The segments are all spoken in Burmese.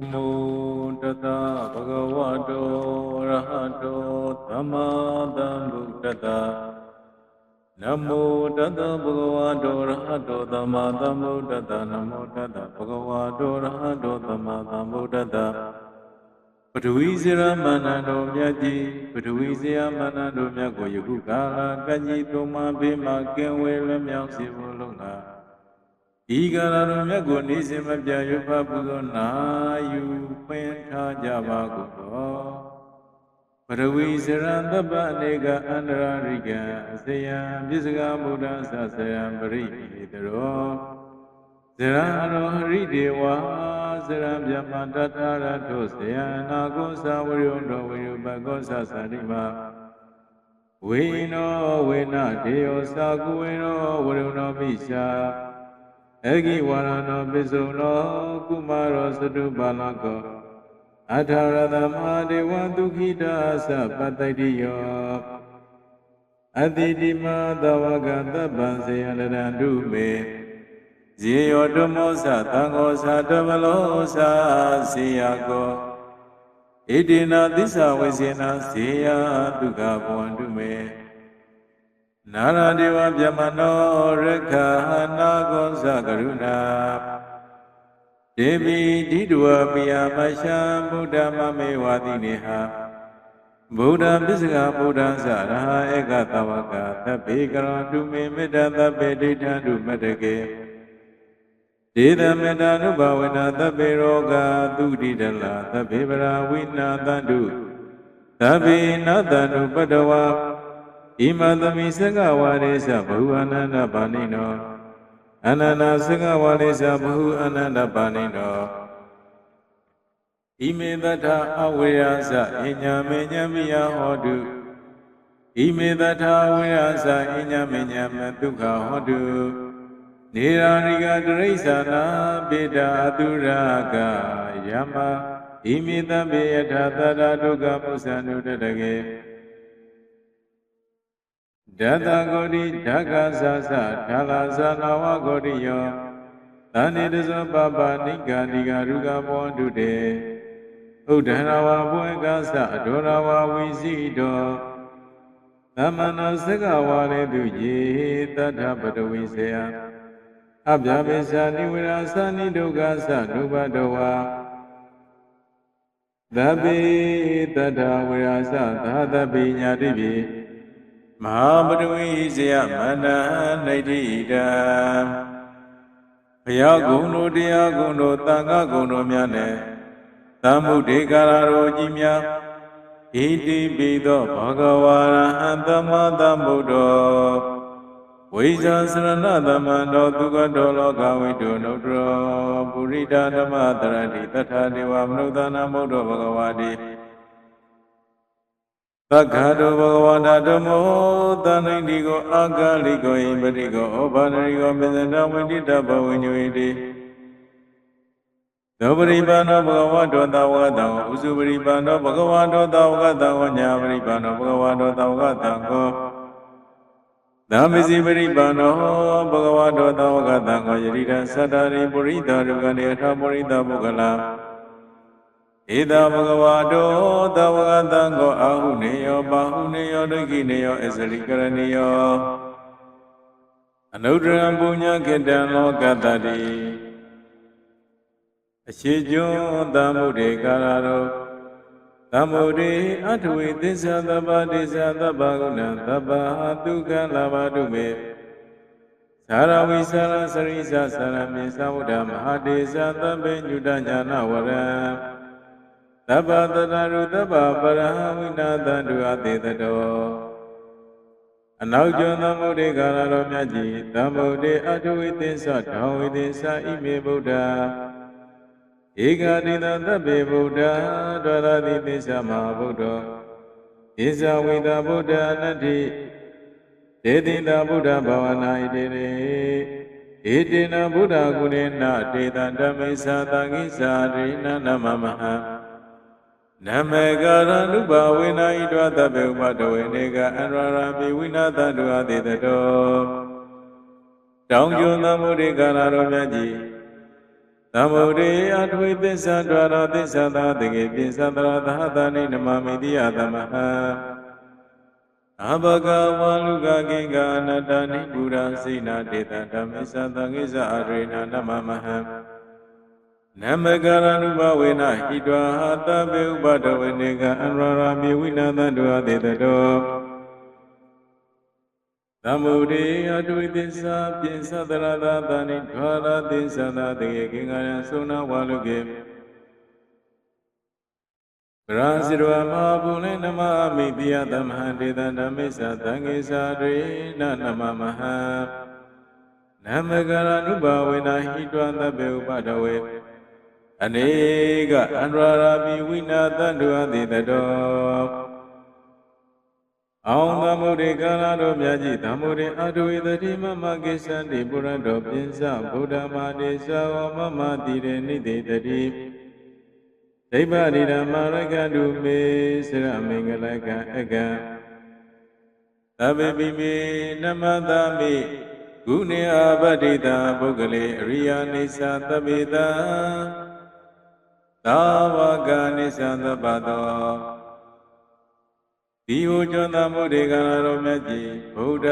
နမောတတဗုဒ္ဓဝါတောရဟတောသမ္မာသမ္ဗုဒ္ဓတ္တနမောတတဗုဒ္ဓဝါတောရဟတောသမ္မာသမ္ဗုဒ္ဓတ္တနမောတတဗုဒ္ဓဝါတောရဟတောသမ္မာသမ္ဗုဒ္ဓတ္တပထဝီဇရမန္တန်တော်မြတ်ကြီးပထဝီဇရမန္တန်တော်မြတ်ကိုယခုကာလကကြီးသုံးပါးဘေးမှကင်းဝေလွမြောက်စေဖို့လုံငါ ဤကာလတော်မြတ်ကိုနေစဉ်မပြတ်ရွတ်ဖတ်ပူဇော်နာယူပင်ထားကြပါကုန်သောပထဝီဇရံတပ္ပအနေကအန္တရာရိကံအစယံပြစ္ဆကမုဒ္ဒသဆယံပရိပိတရောဇရံရောဟရိဒေဝဇရံမြမတတရထုဇယနာကိုသဝရိယတောဝိရုပကောသသတိမဝိနောဝေနဒေယောသာကုဝေနောဝရုဏောပိရှာ အဂိဝရဏောပိစုံနောကုမာရောသတုပါလကောအထာရသမဟာဒေဝဒုက္ခိတာသပတ္တိယောအတိတိမသဝကတပ္ပံစေယလရန္တုမေဇေယောဓမ္မောသသံဃောသဓမ္မလောသစေယကောဣတိနာသစ္စာဝိစေနာစေယဒုက္ခဘဝန္တုမေ နာရဒေဝဗျမနောရခဟာနာကောသကရုဏာဒေဝီဓိတဝပိယမရှံဗုဒ္ဓမမေဝတိနေဟာဗုဒ္ဓပစ္စကဗုဒ္ဓသရဟဧကသဝကသဗ္ဗေကရောတုမေမေတ္တသဗ္ဗေဒိဋ္ဌံတုမတ္တကေဒေသမေတ္တာနုဘဝနာသဗ္ဗေရောဂသုတိတလသဗ္ဗေပရာဝိနာတန္တုသဗ္ဗေနတန္တုပတ္တဝါ ဣမသမိစကဝါရေသဘဟုအနန္တပါဏိနောအနန္တစကဝါရေသဘဟုအနန္တပါဏိနောဣမေတထအဝေယသအညာမေညမိယဟောတုဣမေတထအဝေယသအညာမေညမဒုက္ခဟောတုနေရာရိကတရိစ္ဆာနာပေတာအတုရာကယမဣမိတံပေယထာသတ္တဒုက္ခမုသန္တုတတကေ ဒတ္တဂောတိဓက္ခသသဒါလာဇာနာဝဂောတိယောသန္နေတဇောပပနိက္ခာတိကရုကမောတုတေဥဒ္ဒရဝဘွေကသအဒောရဝဝိစီတောသမဏစကဝါရေတုယေတထပတဝိစေယအဗျာပိစာနိဝရသနိဒုက္ခသနုဘတောဝါသဗ္ဗေတတ္ထဝရသသာသဗ္ဗိညာတိပိ မဟာပတဝိဇယမန္တနိဋ္ဌိတံဘုရားဂုဏ်တို့တရားဂုဏ်တို့သံဃာဂုဏ်တို့များနဲ့သမ္ဗုဒ္ဓေကာရတော်ကြီးများဣတိပိသောဘဂဝါရဟံသမ္မာသမ္ဗုဒ္ဓောဝိဇာစရဏသမ္မန္တောသူကတောလောကဝိတုနုတ္တရောပုရိဒဓမ္မတရတိတထာဒေဝမနုဿာနာမုဒ္ဓဘဂဝါတိ သက္ခါတောဘဂဝန္တဓမ္မောသန္တိတိကိုအာဂလိကိုဣပတိကိုဩဘာနရိကိုမေဇန္တဝိတိတဘဝိညွေတိသောပရိပါဏောဘဂဝတောသဝကတံဥစုပရိပါဏောဘဂဝတောသဝကတံဝညာပရိပါဏောဘဂဝတောသဝကတံကိုသာမစီပရိပါဏောဘဂဝတောသဝကတံကိုယတိတသတ္တရိပုရိသရုကနေအထပုရိသပုဂ္ဂလာ ဧတဘဂဝတောသဝကတံကိုအာဟုနေယောပါဟုနေယောဒိကိနေယောအစရိကရဏီယောအနုတ္တရံပုညခေတံလောကတ္တိအရှိကျွန်းသမုဒ္ဒေကာရတောသမုဒိအထဝေသစ္စာသဗ္ဗဒေသသဗ္ဗဂုဏသဗ္ဗဒုက္ခလာဘတုမေသာရဝိသရစရိသသရမေသဝုဒ္ဓမဟာဒေသသဗ္ဗညုတညာနဝရံ သဗ္ဗတတရုသဗ္ဗပရဟဝိနာတန္တုအတေတတောအနောက်ကျော်သမုဒိကာရတော်မြတ်ကြီးသမုဒိအထဝိသစ္စာဓဝိသစ္စာဣမေဗုဒ္ဓဧကတိတသဗ္ဗေဗုဒ္ဓဒွါရတိသစ္စာမဟာဗုဒ္ဓဣဇဝိတဗုဒ္ဓအနတ္တိဒေတိတဗုဒ္ဓဘာဝနာဣတိရေဣတိနဗုဒ္ဓဂုဏေနတေတံဓမ္မိသာတံကိသာရိနနမမဟံ နမေကာရနုဘဝေနာဣတောသဗ္ဗေဥပတဝေနေကအန္တရာပိဝိနာတတုအတေတတောတောင်ကျွန်းသမုဒိကာရတော်မြတ်ကြီးသမုဒိအထွေသစ္စာဒွါရသစ္စာသာတကေပိသတရသဟတနိနမမိတိယသမဟံအဘဂဝါလူကကိကအနတ္တနိပုရာစိနာတေတဓမ္မစ္ဆသံဃိသအရေနနမမဟံ နမကရဏုဘဝေနဟိတဝဟာတပေဥပဒဝေနေကအန္ရရာမေဝိနာသတုအတေတတောသမုဒိအတုသစ္စာပိသတရသသနိဒွါရသစ္စာသာတေကိငါယသုနာဝါလုကေပရာဇိရဝမဟာပုလေနမမိတိယသမဟံဒေသဓမ္မိစ္ဆသံဃိသာရေနနမမဟံနမကရဏုဘဝေနဟိတဝသဗ္ဗေဥပဒဝေ အနေကအန္တရာရာပိဝိနာတန္တုအတိတတောအောင်သမုဒိကာလတို့မြတ်ကြီးသမုဒိအတုဝေတတိမမကိစ္ဆန္တိပုရဏတော်ပိစဗုဒ္ဓမာတိသာဝမမတိရေနိတိတတိဒိဗ္ဗရိဓမ္မရကတုမေစရမင်္ဂလကံအကံသဗ္ဗပိမေနမတမိဂုဏေအပတိတာပုဂ္ဂလေအရိယာနိသသဗ္ဗေတာ သာဝကနိသသဗ္ဗတောဒီဟူကျွမ်းသမုဒိကံတော်မြတ်ကြီးဗုဒ္ဓ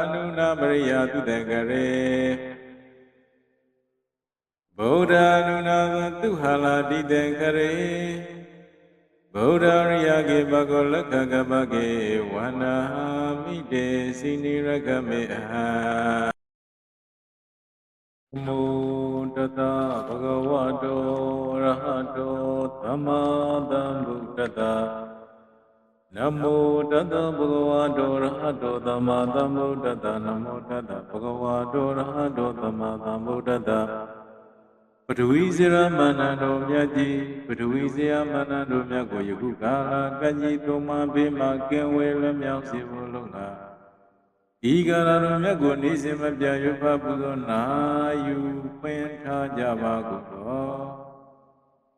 အနုနာပရိယာသူတကရေဗုဒ္ဓအနုနာသူဟာလာတိတကရေဗုဒ္ဓရိယကေဘဂောလက္ခကပကေဝန္နာမိတေစိနိရကမေအဟံမုတတဗဂဝတော ရဟတောသမ္မာသမ္ဗုဒ္ဓတ္တနမောတတဗဂဝတောရဟတောသမ္မာသမ္ဗုဒ္ဓတ္တနမောတတဗဂဝတောရဟတောသမ္မာသမ္ဗုဒ္ဓတ္တပထဝီဇရမဏံတော်မြတ်ကြီးပထဝီဇရမဏံတော်မြတ်ကိုယခုကာလကံကြီးသုံးပါးဘေးမှကင်းဝေးလွမြောက်စေဖို့လုံငါဤကာလတော်မြတ်ကိုနေစဉ်မပြတ်ရွတ်ဖတ်ပူဇော်နာယူပင်ထားကြပါကုန်သော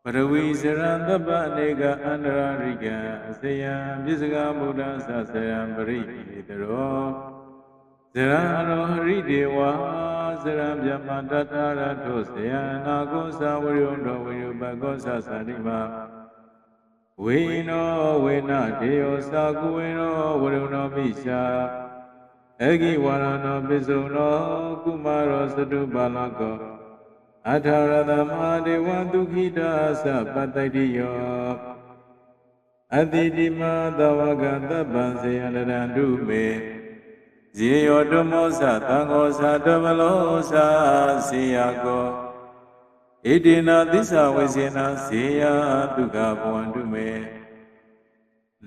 ပရဝီစရံတပ္ပအနေကအန္တရာရိကံအစယံပြစ္ဆကမုဒ္ဒသဆယံပရိပိတရောဇရံရောဟရိဒေဝဇရံဗျမတတရထုဆယံနာကုသဝရိယုံတော်ဝိယုပကောသသတိမဝိနောဝေနတေယောသာကုဝေနောဝရုဏောမိရှာအဂိဝရဏောပိစုံနောကုမာရောသတုပါလကော အထာရတမဟာဒေဝဒုခိတာသပတ္တိယောအတိတိမသဝကတပ္ပံစေယန္တရန္တုမေဇေယောဓမ္မောသသံဃောသဓမ္မလောသစေယကောဣတိနာသစ္စာဝေစေနာစေယဒုက္ခဘဝန္တုမေ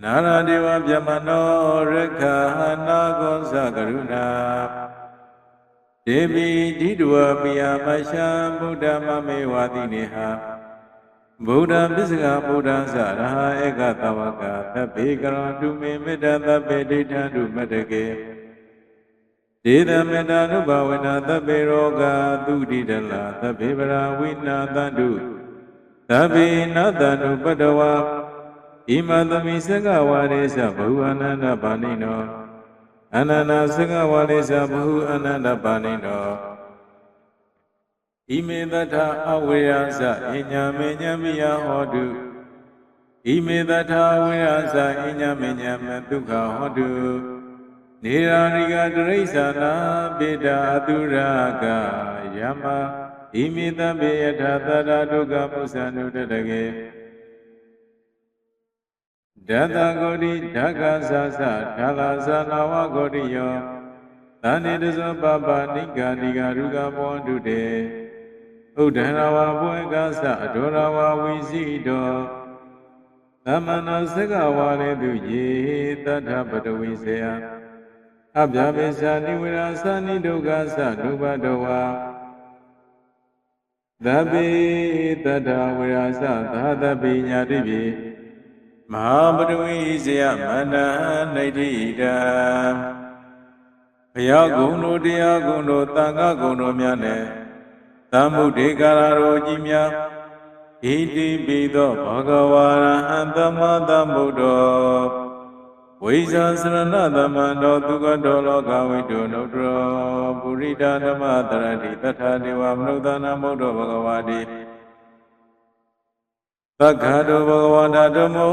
နာရဒေဝဗျမနောရခာနာကောသကရုဏာ ဒေဝီဓိတဝပိယမရှံဗုဒ္ဓမမေဝတိနေဟာဗုဒ္ဓပစ္စကဗုဒ္ဓသရဟဧကသဝကသဗ္ဗေကရောတုမေမေတ္တသဗ္ဗေဒိဋ္ဌံတုမတ္တကေဒေသမေတ္တာနုဘဝနာသဗ္ဗေရောဂသုတိတလသဗ္ဗေပရာဝိနာတန္တုသဗ္ဗေနတန္တုပတ္တဝါဣမသမိစကဝါရေသဘဟုအနန္တပါဏိနော အနန္တစကဝါရေသဘဟုအနန္တပါဏိနောဣမေတထအဝေယသအညာမေညမိယဟောတုဣမေတထအဝေယသအညာမေညမဒုက္ခဟောတုနေရာရိကတရိစ္ဆာနာပေတာအတုရာကယမဣမိတံပေယထာသတ္တဒုက္ခပုသန္တုတတကေ ဒတဂောတိဓကသသဒါလာသနာဝဂောတိယောသန္တိတဇောပပနိကာတိကာရုကမောတုတေဥဒ္ဒရဝဘွေကသအဒောရဝဝိစီတောသမဏစကဝါရေတုယေတထပတဝိစေယအဗျာပိသနိဝရသနိဒုက္ခသဒုပတောဝါသဗ္ဗေတတဝရသသာသဗ္ဗညာတိပိ မဟာပရဝိဇယမန္တနိဋ္ဌိတံဘုရားဂုဏ်တို့တရားဂုဏ်တို့တန်ခါဂုဏ်တို့များနဲ့သမ္ဗုဒ္ဓေကာရတော်ကြီးများဣတိပိသောဘဂဝါရဟံသမ္မာသမ္ဗုဒ္ဓောဝိဇာစရဏသမန္တောသူကတောလောကဝိတုနုတ္တရောပုရိဒဓမ္မတရတိတထာဒေဝမနုဿာနမုဒ္ဓဘဂဝါတိ က္ခတောဘဂဝန္တာဓမ္မော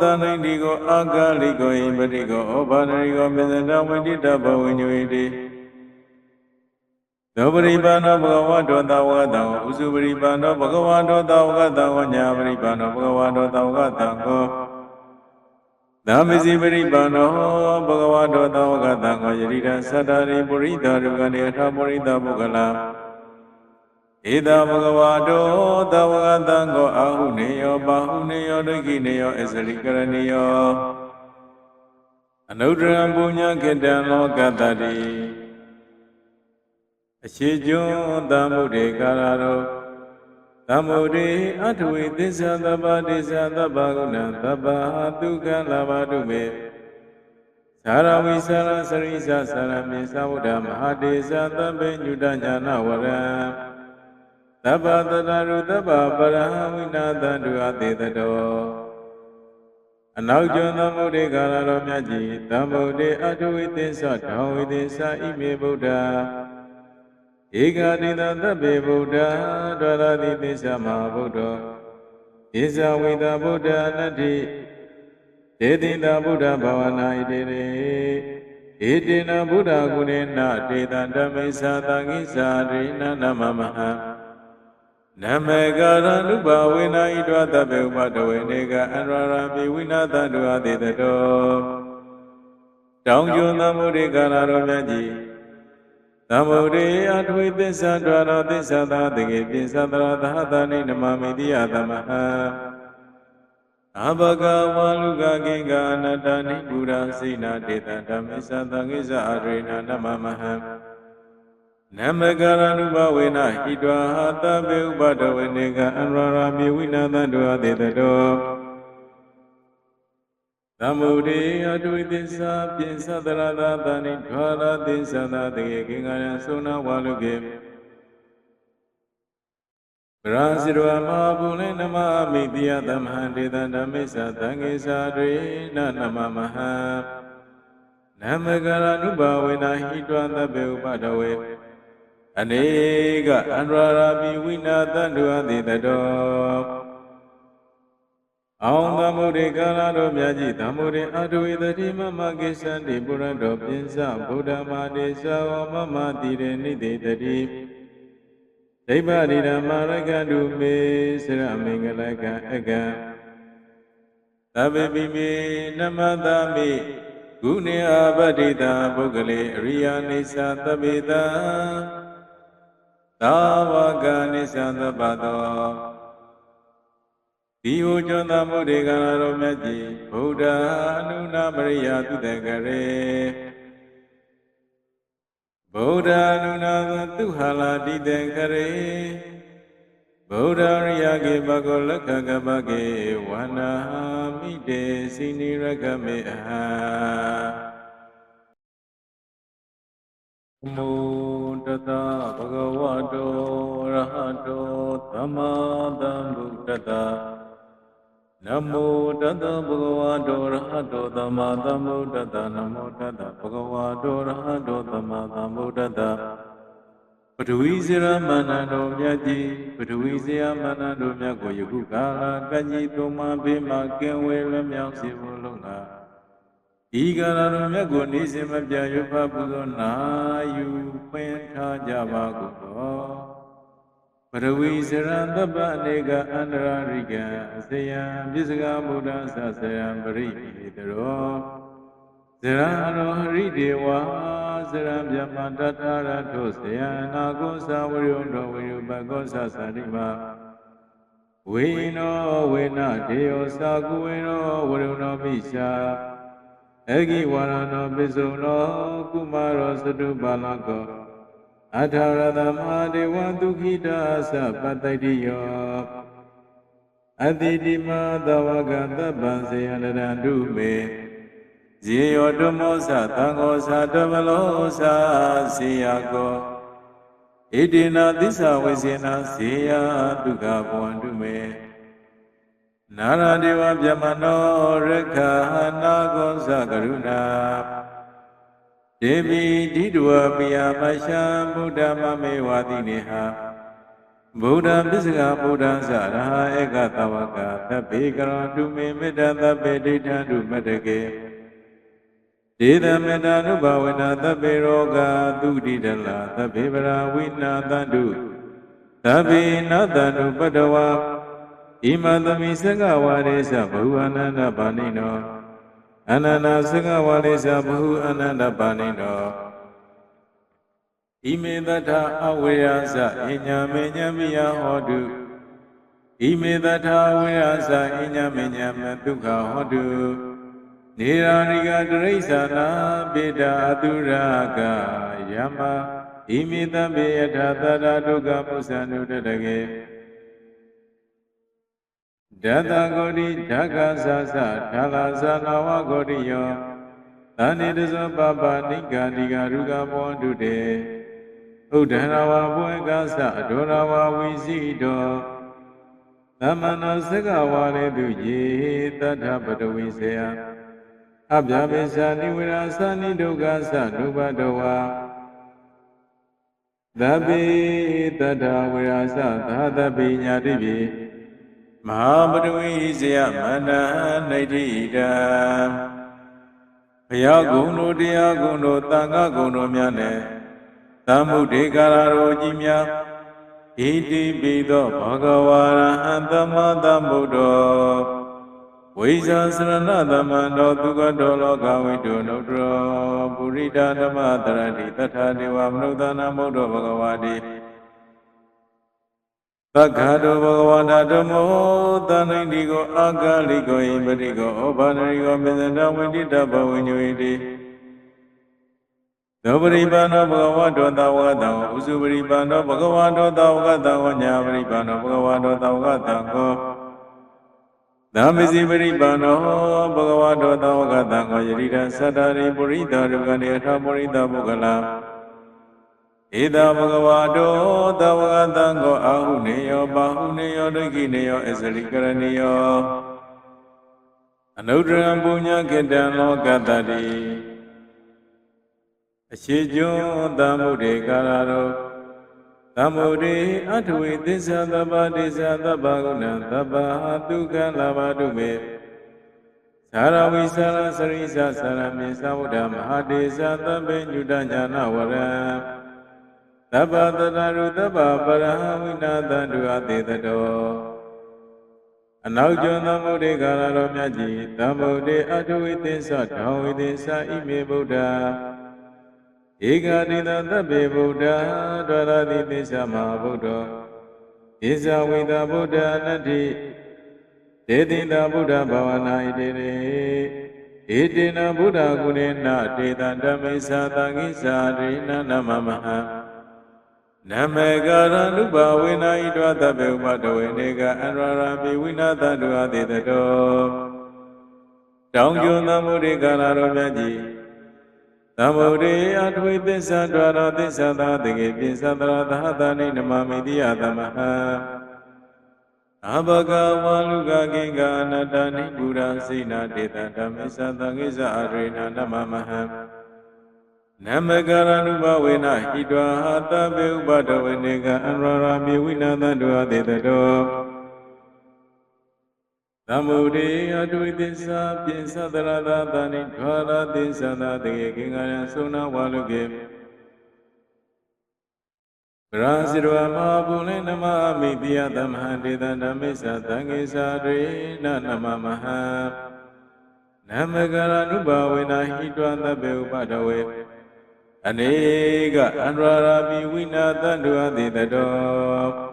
သန္တိတိကိုအာဂလိကိုဣပတိကိုဩဘာဒရိကိုမေဇတဝိတိတဘဝိညဝိတိသောပရိပါဏောဘဂဝတောသဝကတံဥစုပရိပါဏောဘဂဝတောသဝကတံဝညာပရိပါဏောဘဂဝတောသဝကတံကိုသာမစီပရိပါဏောဘဂဝတောသဝကတံကိုယတိတသတ္တရိပုရိသရုကနေအထပုရိသပုဂ္ဂလာ ဧတဘဂဝတောသဝကတံကိုအာဟုနေယောပါဟုနေယောဒိဋ္ဌိနေယောအစရိကရဏီယောအနုတ္တရံပုညခေတ္တံလောကတ္တတိအခြေကျွန်းသမုဒေကာရရောသမုဒေအထဝေသစ္စာသဗ္ဗဒေသသဗ္ဗဂုဏသဗ္ဗဒုက္ခလာဘတုမေသာရဝိသရစရိသသရမေသဝုဒ္ဓမဟာဒေသသဗ္ဗညုတညာနဝရံ သဗ္ဗတတရုသဗ္ဗပရဟဝိနာတန္တုအတေတတောအနောက်ကျော်သမုဒေကာရတော်မြတ်ကြီးသမုဒေအထဝေသစ္စာထောဝေသစ္စာဣမေဗုဒ္ဓဧကတိတသဗ္ဗေဗုဒ္ဓဒရတိသစ္စာမဟာဗုဒ္ဓဣဇဝိတဗုဒ္ဓအနတ္တိဒေတိတဗုဒ္ဓဘာဝနာဣတိရေဣတိနဗုဒ္ဓဂုဏေနဒေတံဓမ္မိသသံဃိသာရိနနမမဟံ နမေကာရနုဘဝေနာဣဒဝတဗ္ဗေဥပတဝေနေကအန္တရာမိဝိနာတတုအတိတတောတောင်ကျွန်းသမုဒိကာရတော်မြတ်ကြီးသမုဒိအထွေသစ္စာဒွါရသစ္စာသာတေကိပိသတရသဟတနိနမမိတိယသမဟံအဘဂဝါလူကကိင်္ဂအနတ္တနိပုရာစိနာတေတဓမ္မိသသံဃိသအရိဏနမမဟံ နမကရဏုဘဝေနဟိတဝဟတဗေဥပဒဝေနေကအန္တရာမြေဝိနာတတုအတေတတောသမုဒိအတုသစ္စာပိသတရတာတဏိဓာရသစ္စာသာတေကိင်္ဂရံသုနာဝါလုကေပရာဇိရဝမဟာဘုလေနမမိတိယသမဟံဒေတံဓမ္မိသသံဃေသာတွေနနမမဟံနမကရဏုဘဝေနဟိတဝသဗ္ဗေဥပဒဝေ အနေကအန္တရာပိဝိနာတန္တုအတိတတောအောင်သမုဒိကာလတော်မြတ်ကြီးသမုဒိအတဝေတတိမမကိသန္တိပုရတောပိစဗုဒ္ဓမာတေသဝမမတိရေနိတိတတိဒိဗ္ဗရိဓမ္မာရကတုမေစရမင်္ဂလကံအကံသဗ္ဗပိမေနမတမိဂုဏေအပတ္တိတာပုဂ္ဂလေအရိယာနိသသဗ္ဗေတံ သာဝကနိသသဗ္ဗတောဒီဟူကျွန်းသမုဒိကနာတော်မြတ်ကြီးဗုဒ္ဓအနုနာပရိယာသူတကရေဗုဒ္ဓအနုနာသူဟာလာတိတကရေဗုဒ္ဓရိယကေဘဂောလက္ခကပကေဝန္နာမိတေစိနိရကမေအဟမု တတဗဂဝတောရဟတောသမ္မာသမ္ဗုဒ္ဓတ္တနမောတတဗုဒ္ဓဝါဒောရဟတောသမ္မာသမ္ဗုဒ္ဓတ္တနမောတတဗုဒ္ဓဝါဒောရဟတောသမ္မာသမ္ဗုဒ္ဓတ္တပထဝီဇရမန္တတော်မြတ်ကြီးပထဝီဇရမန္တတော်မြတ်ကိုယခုကာလကကြီးသုံးမဘေးမှာကင်းဝေလွမြောက်စေဖို့လုံးလာ ဤကာလတော်မြတ်ကိုနေစဉ်မပြရွတ်ဖပူဇော်နာယူပင်ထားကြပါကုန်သောပရဝီစရံတပ္ပအနေကအန္တရာရိကံအစယံပစ္စကဗုဒ္ဓဆဆယံပရိဟိတရောဇရံရောဟရိဒေဝဇရံမြမတထာရထုဆယံနာကုသဝရိယံတော်ဝိယပကောသသတိမဝိနောဝေနဒေယောသာကုဝေနောဝရုဏောမိရှာ အဂိဝရဏောပိစုံနောကုမာရောသတုပါလကောအထာရတမဟာဒေဝဒုခိတာသပတ္တိယောအတိတိမသဝကတပ္ပံစေယနရန္တုမေဇေယောဓမ္မောသသံဃောသတမလောသစေယကောဣတိနာသစ္စာဝိစေနာစေယဒုက္ခဘဝန္တုမေ နာရဒေဝဗျမနောရခာနာကောသကရုဏာဒေဝီဓိတဝပိယမရှံဗုဒ္ဓမမေဝတိနေဟာဗုဒ္ဓပစ္စကဗုဒ္ဓသရဟဧကသဝကသဗ္ဗေကရောတုမေမေတ္တာသဗ္ဗေဒိဋ္ဌံတုမတ္တကေဒေသမေတ္တာနုဘဝနာသဗ္ဗေရောဂသုတိတလသဗ္ဗေပရာဝိနာတန္တုသဗ္ဗေနတန္တုပတ္တဝါ ဣမသမိစကဝါရေသဘဟုအနန္တပါဏိနောအနန္တစကဝါရေသဘဟုအနန္တပါဏိနောဣမေတထအဝေယသအညမေညမိယဟောတုဣမေတထအဝေယသအညမေညမဒုက္ခဟောတုနေရာရိကတရိစ္ဆာနာပိတာအတုရာကယမဣမိတံပေယထာသတ္တဒုက္ခပုသံနုတတကေ ဒတဂောတိဓကသသထာလာသနာဝဂောတိယောသန္တိတဇောပပနိကာတိကရုကဘောတုတေဥဒ္ဒရာဝဘွေကသအဒောရာဝဝိစီတောသမဏေသကဝါရေတုယေတထပတဝိစေယအဗျာပိစာနိဝရသနိဒုက္ခသနုဘတောဝါသဗ္ဗေတတ္ထဝေရသသာသဗ္ဗညာတိပိ မဟာပတဝိဇယမန္တနိဋ္ဌိတံဘုရားဂုဏ်တို့တရားဂုဏ်တို့သံဃာဂုဏ်တို့များနဲ့သမ္ဗုဒ္ဓေကာရတော်ကြီးများဣတိပိသောဘဂဝါရဟံသမ္မာသမ္ဗုဒ္ဓောဝိဇာစရဏသမန္တောသူကတောလောကဝိတုနုတ္တရောပုရိဒဓမ္မတရတိတထာဒေဝမနုဿာနာမုဒ္ဓဘဂဝါတိ သက္ခတောဘဂဝန္တဓမ္မောသန္တိတိကိုအာဂလိကိုဣပတိကိုဩဘာနရိကိုမေဇန္တဝိတိတဘဝိညွေတိသောပရိပါဏောဘဂဝတောသဝကတံဥစုပရိပါဏောဘဂဝတောသဝကတံဝညာပရိပါဏောဘဂဝတောသဝကတံကောသမ္မစီပရိပါဏောဘဂဝတောသဝကတံကောယတိတသတ္တရိပုရိသရုကနေအထပုရိသပုဂ္ဂလာ ဧတဘဂဝတောသဝကတံကောအာဟုနေယောဘာဟုနေယောဒိဋ္ဌိနေယောအစရိကရဏီယောအနုတ္တရံပုညခေတ္တံလောကတ္တိအရှိကျွန်းသမ္ဗုဒ္ဓေကာရရောသမ္ဗုဒ္ဓေအထဝေသစ္စာသဗ္ဗဒေသသဗ္ဗဂုဏသဗ္ဗဟာဒုက္ခလာဘတုမေသာရဝိသရစရိသသရမေသဝုဒ္ဓမဟာဒေသသဗ္ဗညုတညာနာဝရံ သဗ္ဗတတရုသဗ္ဗပရဟဝိနာတန္တုအတေတတောအနောက်ကျော်သမ္ဗုဒ္ဓေကာရရောမြတ်ကြီးသမ္ဗုဒ္ဓေအထဝေသစ္စာဓဝဝေသစ္စာဣမေဗုဒ္ဓဧကတိတသဗ္ဗေဗုဒ္ဓဒရတိသစ္စာမဟာဗုဒ္ဓဣဇဝိတဗုဒ္ဓအနတ္တိဒေတိတဗုဒ္ဓဘာဝနာဣတိရေဣတိနဗုဒ္ဓကုဏေနတေတံဓမ္မိသာသံဃိသာရိနနမမဟံ နမေကာရနုဘဝေနာဣတောသဗ္ဗေဥပတဝေနေကအန္တရာပိဝိနာတတုအတိတတောတောင်ကျွန်းသမုဒိကာရတော်မြတ်ကြီးသမုဒိအထွေသစ္စာဒွါရသစ္စာသာတကေပိသတရသဟတနိနမမိတိယသမဟံအဘဂဝါလူကကိင်္ဂအနတ္တနိပုရာစိနာတေတဓမ္မစ္ဆသံဃိသအရိဏနမမဟံ နမကရဏုဘဝေနဟိတောဟာတဘေဥပဒဝေနေကအန္တရာမြေဝိနာသတုအတေတတောသမုဒိအတုသစ္စာပိသသရတသနိဓဝရသစ္စာသာတေကိင်္ဂယံသုနာဝါလုကေဗရာဇိရဝမဟာပုလေနမမိတိယသမဟံဒေသဓမ္မိသသံဃိသာရေနနမမဟံနမကရဏုဘဝေနဟိတောသဗ္ဗေဥပဒဝေ အနေကအန္တရာပိဝိနာတန္တုအတိတတော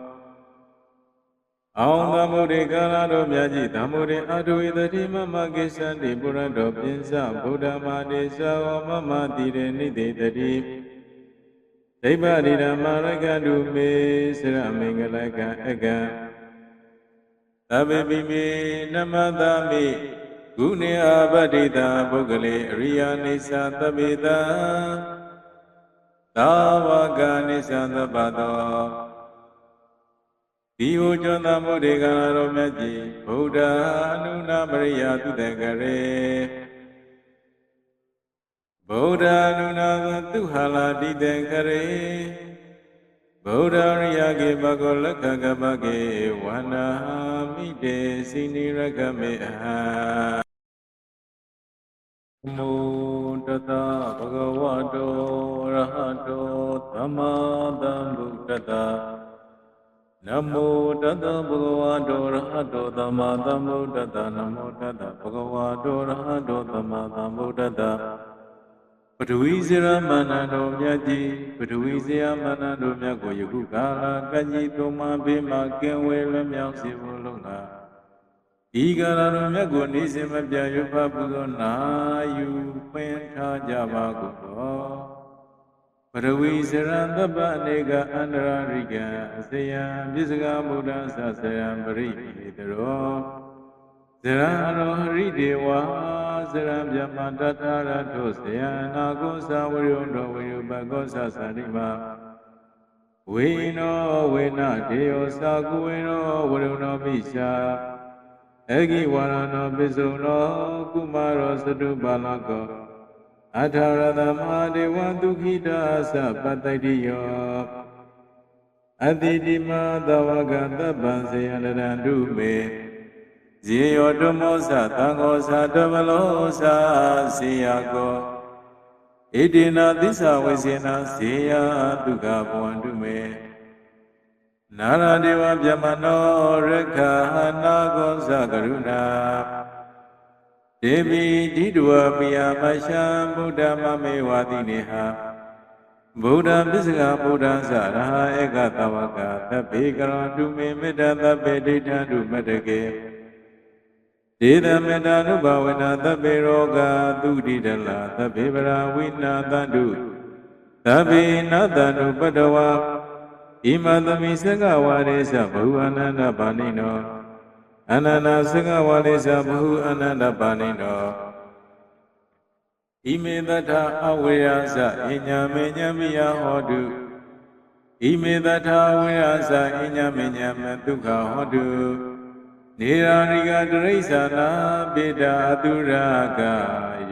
အောင်သမုဒိကာရတော်မြတ်ကြီးသမုဒိအထုဝိတတိမမကိစ္ဆန္တိပုရတောပိစဗုဒ္ဓမာတိသဝမမတိရေနိတိတတိဒိဗ္ဗရိဓမ္မရကတုမေစရမင်္ဂလကံအကံသဗ္ဗပိမေနမတမိဂုဏေအပတိတာပုဂ္ဂလေအရိယာနိသသဗ္ဗေတံ သာဝကနိသသဗ္ဗတောဒီဟူကျွမ်းသာမှုတွေကတော်မြတ်ကြီးဗုဒ္ဓအနုနာပရိယာသူတကရေဗုဒ္ဓအနုနာသူဟာလာတိတကရေဗဗုဒ္ဓရိယကေဘဂောလက္ခကပကေဝန္နာမိတေစိနိရကမေအဟံ မုတတဗဂဝတောရဟတောသမ္မာသမ္ဗုဒ္ဓတ္တနမောတတဗဂဝတောရဟတောသမ္မာသမ္ဗုဒ္ဓတ္တနမောတတဗဂဝတောရဟတောသမ္မာသမ္ဗုဒ္ဓတ္တပထဝီဇရမန္တတော်မြတ်ကြီးပထဝီဇရမန္တတော်မြတ်ကိုယခုကာလကကြီးသုံးမဘေးမှကင်ဝေလွမြောက်စေဖို့လုံတာ ဤကာလတော်မြတ်ကိုနေစဉ်မပြတ်ရွတ်ဖတ်ပူဇော်နာယူပင်ထားကြပါကုန်တော်ပထဝီဇရံသဗ္ဗအနေကအန္တရာရိကံအစယံပြစ္ဆကမုဒ္ဒသဆယံပရိဟိတရောဇရံရောဟရိဒေဝဇရံမြမတထရထုဇယနာကုသဝရိယုတောဝိယုပကောသသရိမဝိနောဝေနဒေယောသာကုဝေနောဝရုဏောပိရှာ အဂိဝရဏောပိစုံနောကုမာရောသတုပါလကောအထာရတမဟာဒေဝဒုခိတာသပတ္တိယောအတိတိမသဝကတပ္ပံစေယန္တရန္တုမေဇေယောဓမ္မောသသံဃောသဓမ္မလောသစေယကောဣတိနာသစ္စာဝေစေနာစေယဒုက္ခဘဝန္တုမေ နာရဒေဝဗျမနောရခဟာနာကောသကရုဏာဒေဝီဓိတဝပိယမရှံဗုဒ္ဓမမေဝတိနေဟာဗုဒ္ဓပစ္စကဗုဒ္ဓသရဟဧကတဝကသဗ္ဗေကရောတုမေမေတ္တသဗ္ဗေဒိဋ္ဌံတုမတ္တကေဒေသမေတ္တာနုဘဝနာသဗ္ဗေရောဂသုတိတလသဗ္ဗေပရာဝိနာတန္တုသဗ္ဗေနတန္တုပတ္တဝါ ဣမသမိစကဝါရေသဘဟုအနန္တပါဏိနောအနန္တစကဝါရေသဘဟုအနန္တပါဏိနောဣမေတထအဝေယသအညာမေညမိယဟောတုဣမေတထအဝေယသအညာမေညမဒုက္ခဟောတုနေရာရိကတရိစ္ဆာနာပေတာအတုရာက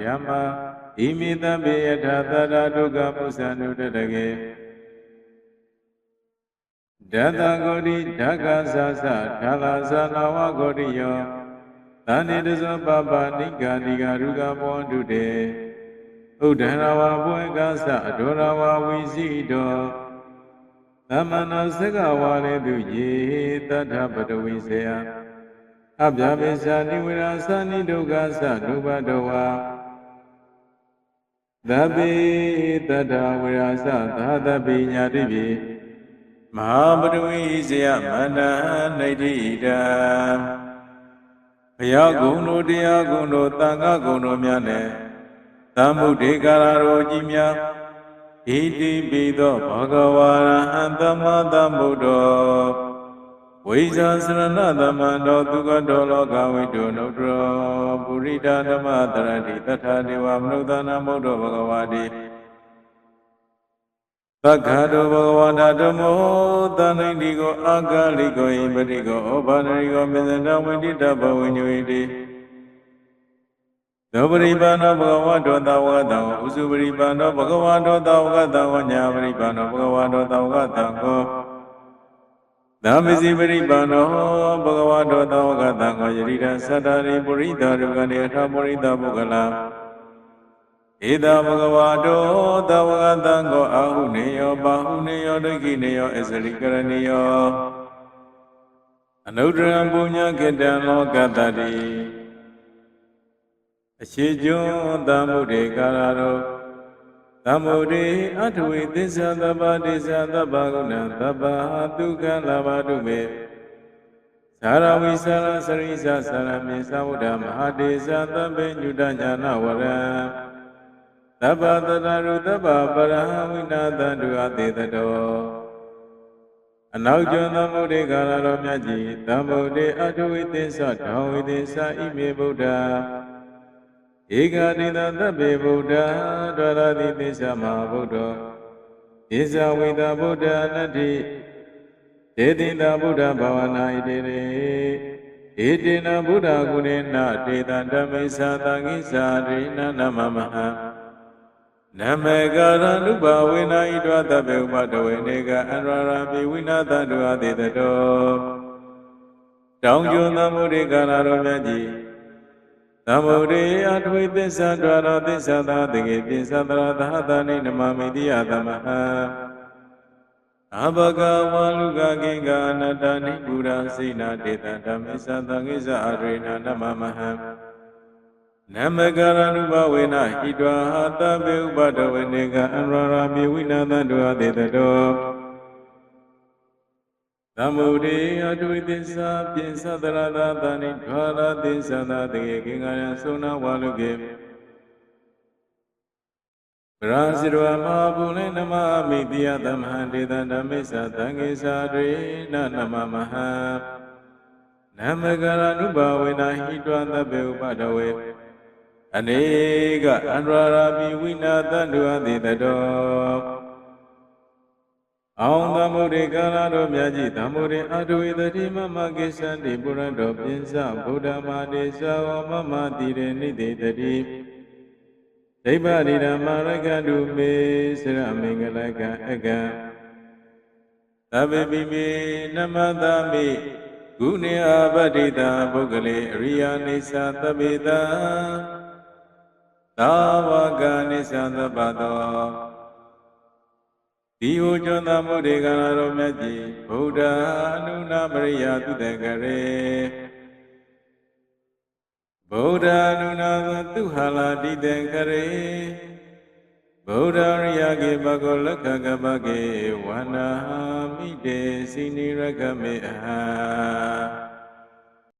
ယမဣမိတပေယထာသတ္တဒုက္ခပုသန္တုတတကေ ဒတဂောတိဓက္ခသသထာလာသနာဝဂောတိယောသန္တိတဇောပပနိကာနိကာရုကမောတုတေဥဒ္ဒရဝဘွေကသအဒောရဝဝိစီတောသမဏစကဝါလေတုယေတထပတဝိစေယအဗျာပိသနိဝရသနိဒုက္ခသဒုဘတဝါသဗ္ဗေတတ္ထဝရသသာသဗ္ဗိညာတိပိ မဟာပတဝိဇယမန္တနိဋ္ဌိတံဘုရားကုံတို့တရားကုံတို့တန်ခါကုံတို့များနဲ့သမ္ဗုဒ္ဓေကာရတော်ကြီးများဣတိပိသောဘဂဝါရဟံသမ္မာသမ္ဗုဒ္ဓောဝိဇာစရဏသမန္တောသူကတောလောကဝိတုနုတ္တရောပုရိဒဓမ္မတရတိတထာဒေဝမနုဿာနမုဒ္ဓဘဂဝါတိ သက္ခတောဘဂဝန္တဓမ္မောသန္တိတိကိုအာဂလိကိုဣပတိကိုဩဘာနရိကိုမေဇန္တဝိတိတဘဝိညွေတိသောပရိပါဏောဘဂဝါတောသဝကတံဥစုပရိပါဏောဘဂဝါတောသဝကတံဝညာပရိပါဏောဘဂဝါတောသဝကတံကိုသမ္မစီပရိပါဏောဘဂဝါတောသဝကတံကိုယရိဒံသတ္တရိပုရိသရုကနေအထပုရိသပုဂ္ဂလံ ဧတဘဂဝါတောသဝကတံကိုအာဟုနေယောပါဟုနေယောဒိဋ္ဌိနေယောအစရိကရဏီယောအနုတ္တရံပုညခေတ္တံလောကတတိအရှိကျွန်းသမုဒ္ဒေကာရရောသမုဒ္ဒေအထဝေသစ္စာသဗ္ဗဒေသသဗ္ဗဂုဏသဗ္ဗဒုက္ခလာဘတုမေသာရဝိသရစရိသသရမေသဝုဒ္ဓမဟာဒေသသဗ္ဗညုတညာနဝရံ သဗ္ဗတတရုသဗ္ဗပရဟဝိနာတန္တုအတေတတောအနောက်ကျော်သမုဒ္ဒေကာရတော်မြတ်ကြီးသမုဒ္ဒေအထဝေသစ္စာဓဝေသစ္စာဣမေဗုဒ္ဓဧကတိတသဗ္ဗေဗုဒ္ဓဒရတိသစ္စာမဟာဗုဒ္ဓဣဇဝိတဗုဒ္ဓနတ္တိဒေတိတဗုဒ္ဓဘာဝနာဣတိရေဣတိနဗုဒ္ဓကုဏေနဒေတံဓမ္မိသသံဃိသာရိဏနမမဟ နမေကာရနုဘဝေနာဣတဝတဗေဥပတဝေနေကအန္တရာပိဝိနာတတုအတိတတောတောင်ကျွန်းသမုဒိကာရတော်မြတ်ကြီးသမုဒိအထွေသစ္စာဒွါရသစ္စာသာတကေပိသတရာသဟတနိနမမိတိယသမဟံအဘဂဝါလူကကိင်္ဂအနတ္တနိပုရာစိနာတေတဓမ္မိသသံဃိသအရိဏနမမဟံ နမကရဏုဘဝေနဟိတဝဟာတပေဥပဒဝေနေကအန္တရာပိဝိနာတတုအတိတတောသမုဒိအတုဝိသစ္စာပိသတရသာတနိဒွါရသစ္စာသာတကေကိင်္ဂယသုနာဝါလုကေပရာဇိရဝမဟာပုလေနမမိတိယသမဟံဒေသဓမ္မိသသံဃိသာရေနနမမဟံနမကရဏုဘဝေနဟိတဝတပေဥပဒဝေ အနေကအန္တရာပိဝိနာတတုအတိတတောအောင်သမုဒိကာရတော်မြတ်ကြီးသမုဒိအတုဝေတတိမမကိသန္တိပုရတောပိစဗုဒ္ဓမာတိသဝမမတိရေနိတိတတိဒိဗ္ဗရိဓမ္မရကတုမေစရမင်္ဂလကံအကံသဗ္ဗပိမေနမတမိဂုဏေအပတ္တိတာပုဂ္ဂလေအရိယာနိစ္စသဗ္ဗေတံ သာဝကနိစ္စသဗ္ဗတောဒီဟူကျွမ်းသာမှုဒေကနာတော်မြတ်ကြီးဗုဒ္ဓအနုနာမရိယာသူတကရေဗုဒ္ဓအနုနာသူဟာလာတိတကရေဗုဒ္ဓရိယကေဘဂောလက္ခကပကေဝန္နာမိတေစိနိရကမေအဟ